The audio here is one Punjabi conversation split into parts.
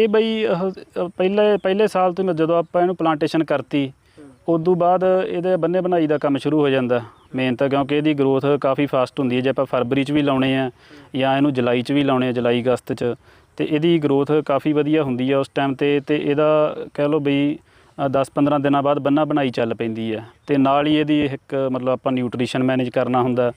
ਇਹ ਬਈ ਉਹ, ਅ, ਪਹਿਲੇ ਪਹਿਲੇ ਸਾਲ ਤੋਂ ਜਦੋਂ ਆਪਾਂ ਇਹਨੂੰ ਪਲਾਂਟੇਸ਼ਨ ਕਰਤੀ ਉਦੋਂ ਬਾਅਦ ਇਹਦੇ ਬੰਨੇ ਬਣਾਈ ਦਾ ਕੰਮ ਸ਼ੁਰੂ ਹੋ ਜਾਂਦਾ। ਮੇਨ ਤਾਂ ਕਿਉਂਕਿ ਇਹਦੀ ਗਰੋਥ ਕਾਫੀ ਫਾਸਟ ਹੁੰਦੀ ਹੈ ਜੇ ਆਪਾਂ ਫਰਵਰੀ 'ਚ ਵੀ ਲਾਉਣੇ ਆ ਜਾਂ ਇਹਨੂੰ ਜੁਲਾਈ 'ਚ ਵੀ ਲਾਉਣੇ ਆ ਜੁਲਾਈ ਅਗਸਤ 'ਚ ਤੇ ਇਹਦੀ ਗਰੋਥ ਕਾਫੀ ਵਧੀਆ ਹੁੰਦੀ ਹੈ ਉਸ ਟਾਈਮ ਤੇ ਤੇ ਇਹਦਾ ਕਹਿ ਲਓ ਬਈ 10-15 ਦਿਨਾਂ ਬਾਅਦ ਬੰਨਾ ਬਣਾਈ ਚੱਲ ਪੈਂਦੀ ਹੈ ਤੇ ਨਾਲ ਹੀ ਇਹਦੀ ਇੱਕ ਮਤਲਬ ਆਪਾਂ ਨਿਊਟ੍ਰੀਸ਼ਨ ਮੈਨੇਜ ਕਰਨਾ ਹੁੰਦਾ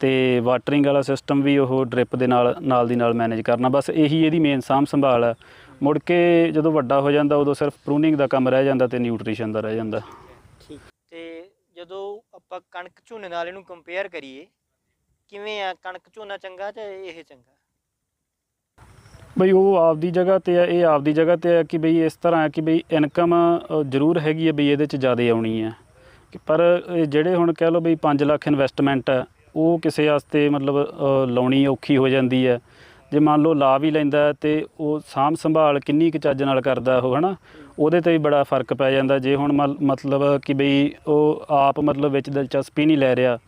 ਤੇ ਵਾਟਰਿੰਗ ਵਾਲਾ ਸਿਸਟਮ ਵੀ ਉਹ ਡ੍ਰਿਪ ਦੇ ਨਾਲ ਨਾਲ ਦੀ ਨਾਲ ਮੈਨੇਜ ਕਰਨਾ। ਬਸ ਇਹੀ ਇਹਦੀ ਮੇਨ ਸਾਂਭ ਸੰਭਾਲ ਹੈ ਮੁੜ ਕੇ ਜਦੋਂ ਵੱਡਾ ਹੋ ਜਾਂਦਾ ਉਦੋਂ ਸਿਰਫ ਪ੍ਰੂਨਿੰਗ ਦਾ ਕੰਮ ਰਹਿ ਜਾਂਦਾ ਤੇ ਨਿਊਟ੍ਰੀਸ਼ਨ ਦਾ ਰਹਿ ਜਾਂਦਾ। ਠੀਕ। ਤੇ ਜਦੋਂ ਆਪਾਂ ਕਣਕ ਝੋਨੇ ਨਾਲ ਇਹਨੂੰ ਕੰਪੇਅਰ ਕਰੀਏ ਕਿਵੇਂ ਆ? ਕਣਕ ਝੋਨਾ ਚੰਗਾ ਜਾਂ ਇਹ ਚੰਗਾ? ਬਈ ਉਹ ਆਪਦੀ ਜਗ੍ਹਾ ਤੇ ਹੈ ਇਹ ਆਪਦੀ ਜਗ੍ਹਾ ਤੇ ਹੈ ਕਿ ਬਈ ਇਸ ਤਰ੍ਹਾਂ ਹੈ ਕਿ ਬਈ ਇਨਕਮ ਜ਼ਰੂਰ ਹੈਗੀ ਹੈ ਬਈ ਇਹਦੇ ਚ ਜ਼ਿਆਦਾ ਆਉਣੀ ਕਿ ਪਰ ਜਿਹੜੇ ਹੁਣ ਕਹਿ ਲਓ ਬਈ 5 ਲੱਖ ਇਨਵੈਸਟਮੈਂਟ ਹੈ ਉਹ ਕਿਸੇ ਵਾਸਤੇ ਮਤਲਬ ਲਾਉਣੀ ਔਖੀ ਹੋ ਜਾਂਦੀ ਹੈ ਜੇ ਮੰਨ ਲਓ ਲਾ ਵੀ ਲੈਂਦਾ ਹੈ ਤੇ ਉਹ ਸਾਂਭ ਸੰਭਾਲ ਕਿੰਨੀ ਕੁ ਚੱਜ ਨਾਲ ਕਰਦਾ ਉਹ, ਹਨਾ? ਉਹਦੇ ਤੇ ਵੀ ਬੜਾ ਫ਼ਰਕ ਪੈ ਜਾਂਦਾ। ਜੇ ਹੁਣ ਮਲ- ਮਤਲਬ ਕਿ ਬਈ ਉਹ ਆਪ ਮਤਲਬ ਵਿੱਚ ਦਿਲਚਸਪੀ ਨਹੀਂ ਲੈ ਰਿਹਾ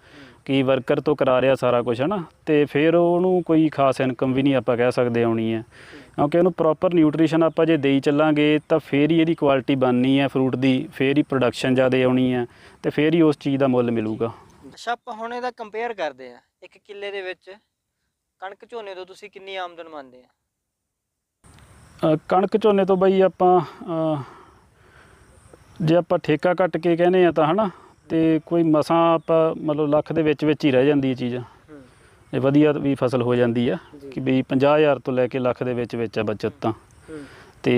ਕਿ ਵਰਕਰ ਤੋਂ ਕਰਾ ਰਿਹਾ ਸਾਰਾ ਕੁਝ ਹੈ ਨਾ ਤੇ ਫਿਰ ਉਹਨੂੰ ਕੋਈ ਖਾਸ ਇਨਕਮ ਵੀ ਨਹੀਂ ਆਪਾਂ ਕਹਿ ਸਕਦੇ ਆਉਣੀ ਹੈ। ਕਿਉਂਕਿ ਉਹਨੂੰ ਪ੍ਰੋਪਰ ਨਿਊਟ੍ਰੀਸ਼ਨ ਆਪਾਂ ਜੇ ਦੇਈ ਚੱਲਾਂਗੇ ਤਾਂ ਫੇਰ ਹੀ ਇਹਦੀ ਕੁਆਲਿਟੀ ਬਣਨੀ ਹੈ, ਫਰੂਟ ਦੀ, ਫੇਰ ਹੀ ਪ੍ਰੋਡਕਸ਼ਨ ਜ਼ਿਆਦਾ ਆਉਣੀ ਹੈ ਤੇ ਫੇਰ ਹੀ ਉਸ ਚੀਜ਼ ਦਾ ਮੁੱਲ ਮਿਲੂਗਾ। ਅੱਛਾ, ਆਪਾਂ ਹੁਣ ਇਹਦਾ ਕੰਪੇਅਰ ਕਰਦੇ ਆ ਇੱਕ ਕਿੱਲੇ ਦੇ ਵਿੱਚ ਕਣਕ ਝੋਨੇ ਤੋਂ ਤੁਸੀਂ ਕਿੰਨੀ ਆਮਦਨ ਮੰਨਦੇ ਆ? ਅ, ਕਣਕ ਝੋਨੇ ਤੋਂ ਬਈ ਆਪਾਂ ਅ, ਜੇ ਆਪਾਂ ਠੇਕਾ ਕੱਟ ਕੇ ਕਹਿੰਦੇ ਆ ਤਾਂ ਹਨਾ ਤੇ ਕੋਈ ਮਸਾਂ ਆਪਾਂ ਮਤਲਬ ਲੱਖ ਦੇ ਵਿੱਚ ਵਿੱਚ ਹੀ ਰਹਿ ਜਾਂਦੀ ਹੈ ਚੀਜ਼। ਇਹ ਵਧੀਆ ਵੀ ਫਸਲ ਹੋ ਜਾਂਦੀ ਆ ਜੀ। ਕਿ ਬਈ 50000 ਤੋਂ ਲੈ ਕੇ ਲੱਖ ਦੇ ਵਿੱਚ ਵਿੱਚ ਆ ਬਚਤ ਤਾਂ। ਹੂੰ। ਤੇ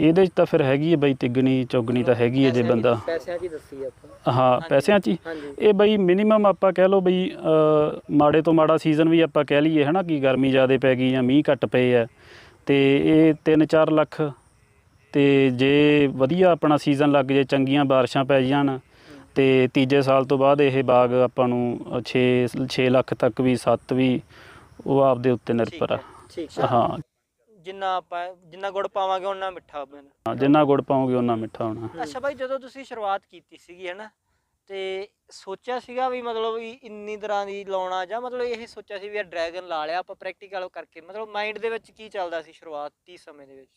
ਇਹਦੇ 'ਚ ਤਾਂ ਫਿਰ ਹੈਗੀ ਹੈ ਬਈ ਤਿੱਗਣੀ ਚੌਗਣੀ ਤਾਂ ਹੈਗੀ ਹੈ ਜੇ ਬੰਦਾ। ਪੈਸਿਆਂ 'ਚ ਹੀ ਦੱਸੀ ਆਪਾਂ। ਹਾਂ ਪੈਸਿਆਂ 'ਚ ਹੀ। ਇਹ ਬਈ ਮਿਨੀਮਮ ਆਪਾਂ ਕਹਿ ਲਓ ਬਈ ਮਾੜੇ ਤੋਂ ਮਾੜਾ ਸੀਜ਼ਨ ਵੀ ਆਪਾਂ ਕਹਿ ਲਈਏ ਹਨਾ ਕਿ ਗਰਮੀ ਜ਼ਿਆਦਾ ਪੈ ਗਈ ਜਾਂ ਮੀਂਹ ਘੱਟ ਪਏ ਆ। ਤੇ ਇਹ 3-4 ਲੱਖ। ਤੇ ਜੇ ਵਧੀਆ ਆਪਣਾ ਸੀਜ਼ਨ ਲੱਗ ਜੇ ਚੰਗੀਆਂ ਬਾਰਿਸ਼ਾਂ ਪੈ ਜਾਣ ਤੇ ਤੀਜੇ ਸਾਲ ਤੋਂ ਬਾਅਦ ਇਹ ਬਾਗ ਆਪਾਂ ਨੂੰ 6 6 ਲੱਖ ਤੱਕ ਵੀ 7 ਵੀ ਉਹ ਆਪਦੇ ਉੱਤੇ ਨਿਰਭਰ ਆ। ਹਾਂ। ਜਿੰਨਾ ਆਪਾਂ ਜਿੰਨਾ ਗੁੜ ਪਾਵਾਂਗੇ ਉਹਨਾਂ ਮਿੱਠਾ ਬਣਨਾ ਹਾਂ, ਜਿੰਨਾ ਗੁੜ ਪਾਓਗੇ ਉਹਨਾਂ ਮਿੱਠਾ ਹੋਣਾ। ਅੱਛਾ ਭਾਈ ਜਦੋਂ ਤੁਸੀਂ ਸ਼ੁਰੂਆਤ ਕੀਤੀ ਸੀਗੀ ਹੈ ਨਾ ਤੇ ਸੋਚਿਆ ਸੀਗਾ ਵੀ ਮਤਲਬ ਵੀ ਇੰਨੀ ਤਰ੍ਹਾਂ ਦੀ ਲਾਉਣਾ ਜਾਂ ਮਤਲਬ ਇਹ ਸੋਚਿਆ ਸੀ ਵੀ ਇਹ ਡਰੈਗਨ ਲਾ ਲਿਆ ਆਪਾਂ ਪ੍ਰੈਕਟੀਕਲ ਕਰਕੇ ਮਤਲਬ ਮਾਈਂਡ ਦੇ ਵਿੱਚ ਕੀ ਚੱਲਦਾ ਸੀ ਸ਼ੁਰੂਆਤੀ ਸਮੇਂ ਦੇ ਵਿੱਚ?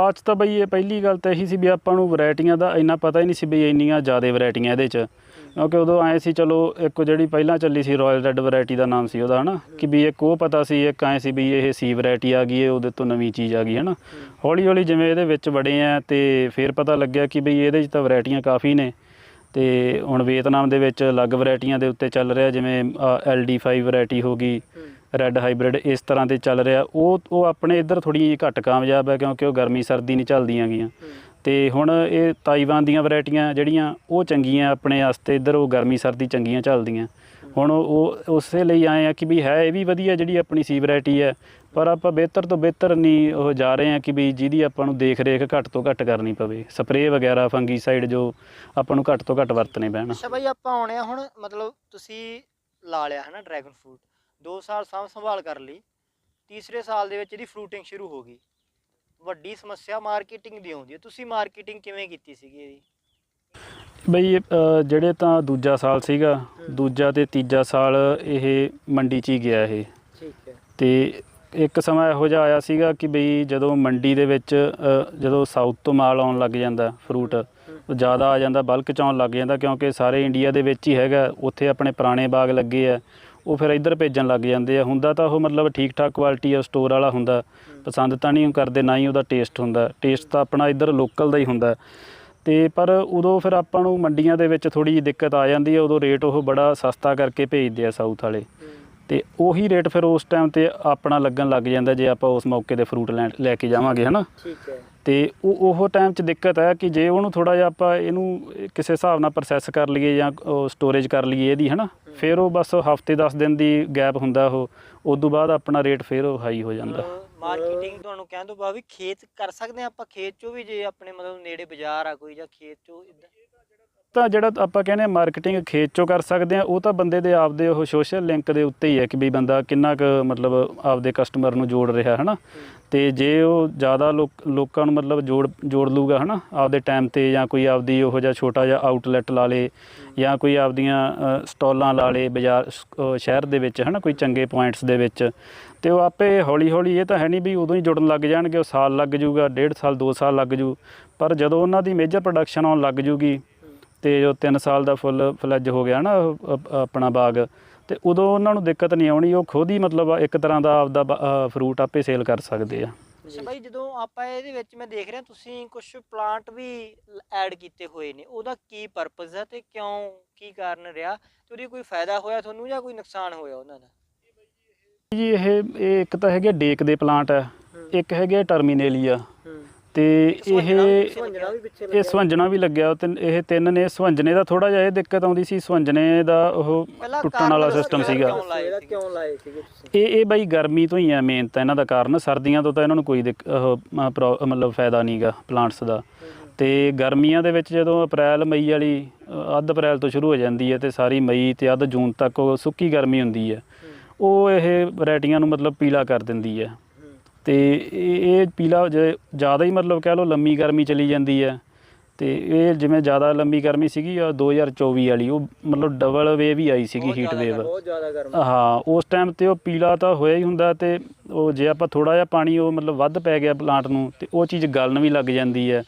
ਅੱਜ ਤਾਂ ਬਈ ਇਹ ਪਹਿਲੀ ਗੱਲ ਤਾਂ ਇਹੀ ਸੀ ਵੀ ਆਪਾਂ ਨੂੰ ਵੈਰਾਈਟੀਆਂ ਦਾ ਇੰਨਾ ਪਤਾ ਹੀ ਨਹੀਂ ਸੀ ਵੀ ਇੰਨੀਆਂ ਜ਼ਿਆਦਾ ਵੈਰਾਈਟੀਆਂ ਇਹਦੇ 'ਚ। ਕਿਉਂਕਿ ਉਦੋਂ ਆਏ ਸੀ, ਚਲੋ, ਇੱਕ ਜਿਹੜੀ ਪਹਿਲਾਂ ਚੱਲੀ ਸੀ ਰਾਇਲ ਰੈੱਡ ਵੈਰਾਈਟੀ ਦਾ ਨਾਮ ਸੀ ਉਹਦਾ, ਹਨਾ? ਕਿ ਵੀ ਇੱਕ ਉਹ ਪਤਾ ਸੀ, ਇੱਕ ਆਏ ਸੀ ਵੀ ਇਹ ਸੀ ਵੈਰਾਈਟੀ ਆ ਗਈ ਹੈ ਉਹਦੇ ਤੋਂ ਨਵੀਂ ਚੀਜ਼ ਆ ਗਈ, ਹਨਾ? ਹੌਲੀ ਹੌਲੀ ਜਿਵੇਂ ਇਹਦੇ ਵਿੱਚ ਵੜੇ ਆ ਤੇ ਫਿਰ ਪਤਾ ਲੱਗਿਆ ਕਿ ਬਈ ਇਹਦੇ 'ਚ ਤਾਂ ਵੈਰਾਈਟੀਆਂ ਕਾਫੀ ਨੇ। ਤੇ ਹੁਣ ਵੀਅਤਨਾਮ ਦੇ ਵਿੱਚ ਅਲੱਗ ਵੈਰਾਈਟੀਆਂ ਦੇ ਉੱਤੇ ਚੱਲ ਰਿਹਾ, ਜਿਵੇਂ LD5 ਵੈਰਾਈਟੀ ਹੋ ਗਈ ਰੈੱਡ ਹਾਈਬ੍ਰਿਡ ਇਸ ਤਰ੍ਹਾਂ ਦੇ ਚੱਲ ਰਿਹਾ। ਉਹ ਉਹ ਆਪਣੇ ਇੱਧਰ ਥੋੜੀ ਘੱਟ ਕਾਮਯਾਬ ਹੈ ਕਿਉਂਕਿ ਉਹ ਗਰਮੀ ਸਰਦੀ ਨਹੀਂ ਚੱਲਦੀਆਂ ਗੀਆਂ ਤੇ ਹੁਣ ਇਹ ਤਾਈਵਾਨ ਦੀਆਂ ਵੈਰਾਈਟੀਆਂ ਜਿਹੜੀਆਂ, ਉਹ ਚੰਗੀਆਂ ਆਪਣੇ ਵਾਸਤੇ, ਇੱਧਰ ਉਹ ਗਰਮੀ, ਸਰਦੀ ਚੰਗੀਆਂ ਚੱਲਦੀਆਂ। ਹੁਣ ਉਹ ਉਸੇ ਲਈ ਆਏ ਆ ਕਿ ਵੀ ਹੈ, ਇਹ ਵੀ ਵਧੀਆ ਜਿਹੜੀ ਆਪਣੀ ਸੀ ਵੈਰਾਈਟੀ ਹੈ, ਪਰ ਆਪਾਂ ਬਿਹਤਰ ਤੋਂ ਬਿਹਤਰ ਨਹੀਂ ਉਹ ਜਾ ਰਹੇ ਆ ਕਿ ਵੀ ਜਿਹਦੀ ਆਪਾਂ ਨੂੰ ਦੇਖ ਰੇਖ ਘੱਟ ਤੋਂ ਘੱਟ ਕਰਨੀ ਪਵੇ। ਸਪਰੇਅ ਵਗੈਰਾ ਫੰਗੀਸਾਈਡ ਜੋ ਆਪਾਂ ਨੂੰ ਘੱਟ ਤੋਂ ਘੱਟ ਵਰਤਣੇ ਪੈਣ। ਅੱਛਾ ਭਾਈ ਆਪਾਂ ਆਉਣੇ ਆ ਹੁਣ, ਮਤਲਬ ਤੁਸੀਂ ਲਾ ਲਿਆ ਹੈ ਨਾ ਡਰੈਗਨ ਫਰੂਟ 2 ਸਾਲ ਸਾਂਭ ਸੰਭਾਲ ਕਰ ਲਈ। ਤੀਸਰੇ ਸਾਲ ਦੇ ਵਿੱਚ ਇਹਦੀ ਫਰੂਟਿੰਗ ਸ਼ੁਰੂ ਹੋ ਗਈ। ਵੱਡੀ ਸਮੱਸਿਆ ਮਾਰਕੀਟਿੰਗ ਦੀ ਆਉਂਦੀ ਹੈ। ਤੁਸੀਂ ਮਾਰਕੀਟਿੰਗ ਕਿਵੇਂ ਕੀਤੀ ਸੀਗੀ ਇਹਦੀ? ਬਈ ਅ, ਜਿਹੜੇ ਤਾਂ ਦੂਜਾ ਸਾਲ ਸੀਗਾ ਦੂਜਾ ਤੇ ਤੀਜਾ ਸਾਲ ਇਹ ਮੰਡੀ 'ਚ ਹੀ ਗਿਆ ਇਹ। ਠੀਕ ਹੈ। ਤੇ ਇੱਕ ਸਮਾਂ ਇਹੋ ਜਿਹਾ ਆਇਆ ਸੀਗਾ ਕਿ ਬਈ ਜਦੋਂ ਮੰਡੀ ਦੇ ਵਿੱਚ ਅ, ਜਦੋਂ ਸਾਊਥ ਤੋਂ ਮਾਲ ਆਉਣ ਲੱਗ ਜਾਂਦਾ ਫਰੂਟ ਉਹ ਜ਼ਿਆਦਾ ਆ ਜਾਂਦਾ ਬਲਕ ਚ ਆਉਣ ਲੱਗ ਜਾਂਦਾ ਕਿਉਂਕਿ ਸਾਰੇ ਇੰਡੀਆ ਦੇ ਵਿੱਚ ਹੀ ਹੈਗਾ ਉੱਥੇ ਆਪਣੇ ਪੁਰਾਣੇ ਬਾਗ ਲੱਗੇ ਆ। ਉਹ ਫਿਰ ਇੱਧਰ ਭੇਜਣ ਲੱਗ ਜਾਂਦੇ ਆ। ਹੁੰਦਾ ਤਾਂ ਉਹ ਮਤਲਬ ਠੀਕ ਠਾਕ ਕੁਆਲਿਟੀ ਆ ਸਟੋਰ ਵਾਲਾ ਹੁੰਦਾ। ਪਸੰਦ ਤਾਂ ਨਹੀਂ ਕਰਦੇ, ਨਾ ਹੀ ਉਹਦਾ ਟੇਸਟ ਹੁੰਦਾ। ਟੇਸਟ ਤਾਂ ਆਪਣਾ ਇੱਧਰ ਲੋਕਲ ਦਾ ਹੀ ਹੁੰਦਾ। ਤੇ ਪਰ ਉਦੋਂ ਫਿਰ ਆਪਾਂ ਨੂੰ ਮੰਡੀਆਂ ਦੇ ਵਿੱਚ ਥੋੜੀ ਜਿਹੀ ਦਿੱਕਤ ਆ ਜਾਂਦੀ ਹੈ ਉਦੋਂ ਰੇਟ ਉਹ ਬੜਾ ਸਸਤਾ ਕਰਕੇ ਭੇਜਦੇ ਆ ਸਾਊਥ ਵਾਲੇ। ਤੇ ਉਹੀ ਰੇਟ ਫਿਰ ਉਸ ਟਾਈਮ ਤੇ ਆਪਣਾ ਲੱਗਣ ਲੱਗ ਜਾਂਦਾ ਜੇ ਆਪਾਂ ਉਸ ਮੌਕੇ ਤੇ ਫਰੂਟ ਲੈ ਲੈ ਕੇ ਜਾਵਾਂਗੇ, ਹਨਾ? ਠੀਕ ਹੈ। ਤੇ ਉਹ ਉਹ ਟਾਈਮ 'ਚ ਦਿੱਕਤ ਹੈ ਕਿ ਜੇ ਉਹਨੂੰ ਥੋੜਾ ਜਿਹਾ ਆਪਾਂ ਇਹਨੂੰ ਕਿਸੇ ਹਿਸਾਬ ਨਾਲ ਪ੍ਰੋਸੈਸ ਕਰ ਲਈਏ ਜਾਂ ਸਟੋਰੇਜ ਕਰ ਲਈਏ ਇਹਦੀ, ਹਨਾ? ਫਿਰ ਉਹ ਬਸ ਹਫ਼ਤੇ 10 ਦਿਨ ਦੀ ਗੈਪ ਹੁੰਦਾ ਉਹ ਉਸ ਤੋਂ ਬਾਅਦ ਆਪਣਾ ਰੇਟ ਫਿਰ ਉਹ ਹਾਈ ਹੋ ਜਾਂਦਾ। ਮਾਰਕੀਟਿੰਗ ਤੁਹਾਨੂੰ ਕਹਿਣ ਤੋਂ ਬਾਅਦ ਵੀ ਖੇਤ ਕਰ ਸਕਦੇ ਹਾਂ ਆਪਾਂ, ਖੇਤ ਚੋਂ ਵੀ ਜੇ ਆਪਣੇ ਮਤਲਬ ਨੇੜੇ ਬਾਜ਼ਾਰ ਆ ਕੋਈ ਜਾਂ ਖੇਤ ਚੋਂ ਇਦਾਂ ਤਾਂ ਜਿਹੜਾ ਆਪਾਂ ਕਹਿੰਦੇ ਆ ਮਾਰਕੀਟਿੰਗ ਖੇਤ ਚੋਂ ਕਰ ਸਕਦੇ ਆ ਉਹ ਤਾਂ ਬੰਦੇ ਦੇ ਆਪਦੇ ਉਹ ਸੋਸ਼ਲ ਲਿੰਕ ਦੇ ਉੱਤੇ ਹੀ ਹੈ ਕਿ ਵੀ ਬੰਦਾ ਕਿੰਨਾ ਕੁ ਮਤਲਬ ਆਪਦੇ ਕਸਟਮਰ ਨੂੰ ਜੋੜ ਰਿਹਾ ਹੈ ਨਾ ਤੇ ਜੇ ਉਹ ਜ਼ਿਆਦਾ ਲੋਕ ਲੋਕਾਂ ਨੂੰ ਮਤਲਬ ਜੋੜ ਜੋੜ ਲੂਗਾ ਹਨਾ? ਆਪਦੇ ਟਾਈਮ ਤੇ ਜਾਂ ਕੋਈ ਆਪਦੀ ਉਹੋ ਜਿਹਾ ਛੋਟਾ ਜਿਹਾ ਆਊਟਲੈਟ ਲਾ ਲੇ ਜਾਂ ਕੋਈ ਆਪਦੀਆਂ ਅ, ਸਟਾਲਾਂ ਲਾ ਲੇ ਬਾਜ਼ਾਰ ਸ਼ਹਿਰ ਦੇ ਵਿੱਚ ਹਨਾ? ਕੋਈ ਚੰਗੇ ਪੁਆਇੰਟਸ ਦੇ ਵਿੱਚ। ਤੇ ਉਹ ਆਪੇ ਹੌਲੀ ਹੌਲੀ ਇਹ ਤਾਂ ਹੈ ਨਹੀਂ ਵੀ ਉਦੋਂ ਹੀ ਜੁੜਨ ਲੱਗ ਜਾਣਗੇ ਉਹ ਸਾਲ ਲੱਗ ਜਾਊਗਾ ਡੇਢ ਸਾਲ 2 ਸਾਲ ਲੱਗ ਜੂ। ਪਰ ਜਦੋਂ ਉਹਨਾਂ ਦੀ ਮੇਜਰ ਪ੍ਰੋਡਕਸ਼ਨ ਆਉਣ ਲੱਗ ਜੂਗੀ ਤੇ ਜੋ 3 ਸਾਲ ਦਾ ਫੁੱਲ ਫਲੱਜ ਹੋ ਗਿਆ ਨਾ ਆਪਣਾ ਬਾਗ ਤੇ ਉਦੋਂ ਉਹਨਾਂ ਨੂੰ ਦਿੱਕਤ ਨਹੀਂ ਆਉਣੀ ਉਹ ਖੁਦ ਹੀ ਮਤਲਬ ਇੱਕ ਤਰ੍ਹਾਂ ਦਾ ਆਪਦਾ ਫਰੂਟ ਆਪੇ ਸੇਲ ਕਰ ਸਕਦੇ ਆ। ਅੱਛਾ ਭਾਈ ਜਦੋਂ ਆਪਾਂ ਇਹਦੇ ਵਿੱਚ ਮੈਂ ਦੇਖ ਰਿਹਾ ਤੁਸੀਂ ਕੁਝ ਪਲਾਂਟ ਵੀ ਐਡ ਕੀਤੇ ਹੋਏ ਨੇ ਉਹਦਾ ਕੀ ਪਰਪਸ ਹੈ ਤੇ ਕਿਉਂ ਕੀ ਕਾਰਨ ਰਿਹਾ? ਤੇ ਉਹਦੀ ਕੋਈ ਫਾਇਦਾ ਹੋਇਆ ਤੁਹਾਨੂੰ ਜਾਂ ਕੋਈ ਨੁਕਸਾਨ ਹੋਇਆ ਉਹਨਾਂ ਦਾ? ਜੀ ਇਹ ਇਹ ਇੱਕ ਤਾਂ ਹੈਗੇ ਡੇਕ ਦੇ ਪਲਾਂਟ ਹੈ। ਇੱਕ ਹੈਗੇ ਟਰਮੀਨੇਲੀਆ ਤੇ ਇਹ ਇਹ ਸਵੰਜਣਾ ਵੀ ਲੱਗਿਆ ਤੇ ਇਹ ਤਿੰਨ ਨੇ ਸਵੰਜਣੇ ਦਾ ਥੋੜਾ ਜਿਹਾ ਇਹ ਦਿੱਕਤ ਆਉਂਦੀ ਸੀ ਸਵੰਜਣੇ ਦਾ ਉਹ ਟੁੱਟਣ ਵਾਲਾ ਸਿਸਟਮ ਸੀਗਾ। ਕਿਉਂ ਲਾਏ ਇਹ ਇਹ ਬਾਈ ਗਰਮੀ ਤੋਂ ਹੀ ਆ ਮੇਨ ਤਾਂ ਇਹਨਾਂ ਦਾ ਕਾਰਨ। ਸਰਦੀਆਂ ਤੋਂ ਤਾਂ ਇਹਨਾਂ ਨੂੰ ਕੋਈ ਮਤਲਬ ਫਾਇਦਾ ਨਹੀਂਗਾ ਪਲਾਂਟਸ ਦਾ। ਤੇ ਗਰਮੀਆਂ ਦੇ ਵਿੱਚ ਜਦੋਂ ਅਪ੍ਰੈਲ ਮਈ ਵਾਲੀ ਅੱਧ ਅਪ੍ਰੈਲ ਤੋਂ ਸ਼ੁਰੂ ਹੋ ਜਾਂਦੀ ਹੈ ਤੇ ਸਾਰੀ ਮਈ ਤੇ ਅੱਧ ਜੂਨ ਤੱਕ ਉਹ ਸੁੱਕੀ ਗਰਮੀ ਹੁੰਦੀ ਹੈ। ਉਹ ਇਹ ਵੈਰਾਈਟੀਆਂ ਨੂੰ ਮਤਲਬ ਪੀਲਾ ਕਰ ਦਿੰਦੀ ਹੈ। ਤੇ ਇਹ ਇਹ ਪੀਲਾ ਜੇ ਜ਼ਿਆਦਾ ਹੀ ਮਤਲਬ ਕਹਿ ਲਓ ਲੰਮੀ ਗਰਮੀ ਚਲੀ ਜਾਂਦੀ ਹੈ। ਤੇ ਇਹ ਜਿਵੇਂ ਜ਼ਿਆਦਾ ਲੰਮੀ ਗਰਮੀ ਸੀਗੀ ਆ 2024 ਵਾਲੀ ਉਹ ਮਤਲਬ ਡਬਲ ਵੇਵ ਹੀ ਆਈ ਸੀਗੀ ਹੀਟ ਵੇਵ ਬਹੁਤ ਜ਼ਿਆਦਾ ਗਰਮ। ਹਾਂ ਉਸ ਟਾਈਮ ਤੇ ਉਹ ਪੀਲਾ ਤਾਂ ਹੋਇਆ ਹੀ ਹੁੰਦਾ ਤੇ ਉਹ ਜੇ ਆਪਾਂ ਥੋੜਾ ਜਿਹਾ ਪਾਣੀ ਉਹ ਮਤਲਬ ਵੱਧ ਪੈ ਗਿਆ ਪਲਾਂਟ ਨੂੰ ਤੇ ਉਹ ਚੀਜ਼ ਗਲਣ ਵੀ ਲੱਗ ਜਾਂਦੀ ਹੈ।